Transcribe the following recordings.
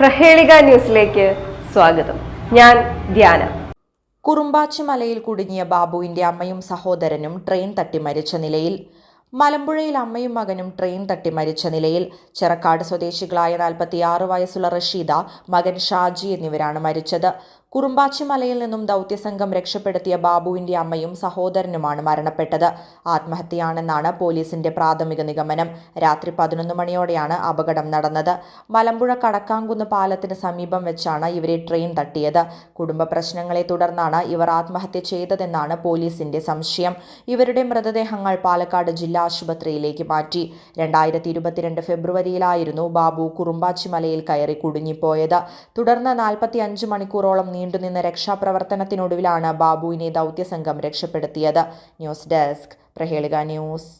പ്രഹേളിക ന്യൂസിലേക്ക് സ്വാഗതം. ഞാൻ ധ്യാന. കുറുമ്പാച്ചി മലയിൽ കുടുങ്ങിയ ബാബുവിന്റെ അമ്മയും സഹോദരനും ട്രെയിൻ തട്ടി മരിച്ച നിലയിൽ. മലമ്പുഴയിൽ അമ്മയും മകനും ട്രെയിൻ തട്ടി മരിച്ച നിലയിൽ. ചെറക്കാട് സ്വദേശികളായ നാൽപ്പത്തിയാറ് വയസ്സുള്ള റഷീദ മകൻ ഷാജി എന്നിവരാണ് മരിച്ചത്. കുറുമ്പാച്ചി മലയിൽ നിന്നും ദൗത്യസംഘം രക്ഷപ്പെടുത്തിയ ബാബുവിന്റെ അമ്മയും സഹോദരനുമാണ് മരണപ്പെട്ടത്. ആത്മഹത്യയാണെന്നാണ് പോലീസിന്റെ പ്രാഥമിക നിഗമനം. രാത്രി പതിനൊന്ന് മണിയോടെയാണ് അപകടം നടന്നത്. മലമ്പുഴ കടക്കാങ്കുന്ന് പാലത്തിന് സമീപം വെച്ചാണ് ഇവരെ ട്രെയിൻ തട്ടിയത്. കുടുംബ പ്രശ്നങ്ങളെ തുടർന്നാണ് ഇവർ ആത്മഹത്യ ചെയ്തതെന്നാണ് പോലീസിന്റെ സംശയം. ഇവരുടെ മൃതദേഹങ്ങൾ പാലക്കാട് ജില്ലാ ആശുപത്രിയിലേക്ക് മാറ്റി. രണ്ടായിരത്തി ഇരുപത്തിരണ്ട് ഫെബ്രുവരിയിലായിരുന്നു ബാബു കുറുമ്പാച്ചി മലയിൽ കയറി കുടുങ്ങിപ്പോയത്. തുടർന്ന് നാൽപ്പത്തി അഞ്ച് മണിക്കൂറോളം നീണ്ടുനിന്ന രക്ഷാപ്രവർത്തനത്തിനൊടുവിലാണ് ബാബുവിനെ ദൗത്യസംഘം രക്ഷപ്പെടുത്തിയത്. ന്യൂസ് ഡെസ്ക് പ്രഹേളിക ന്യൂസ്.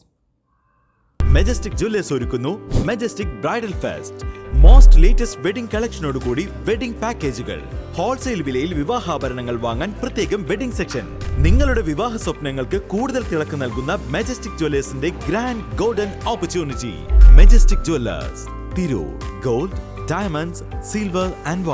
മെജസ്റ്റിക് ജുവല്ലേഴ്സ് ഒരുക്കുന്നു. Majestic bridal fest most latest wedding കളക്ഷനോടുകൂടി wedding പാക്കേജുകൾ ഹോൾസെയിൽ വിലയിൽ വിവാഹാഭരണങ്ങൾ വാങ്ങാൻ പ്രത്യേകം വെഡിംഗ് സെക്ഷൻ നിങ്ങളുടെ വിവാഹ സ്വപ്നങ്ങൾക്ക് കൂടുതൽ തിളക്കം നൽകുന്ന Majestic ജുവല്ലേഴ്സിന്റെ grand golden opportunity Majestic Jewellers Tirur gold diamonds silver and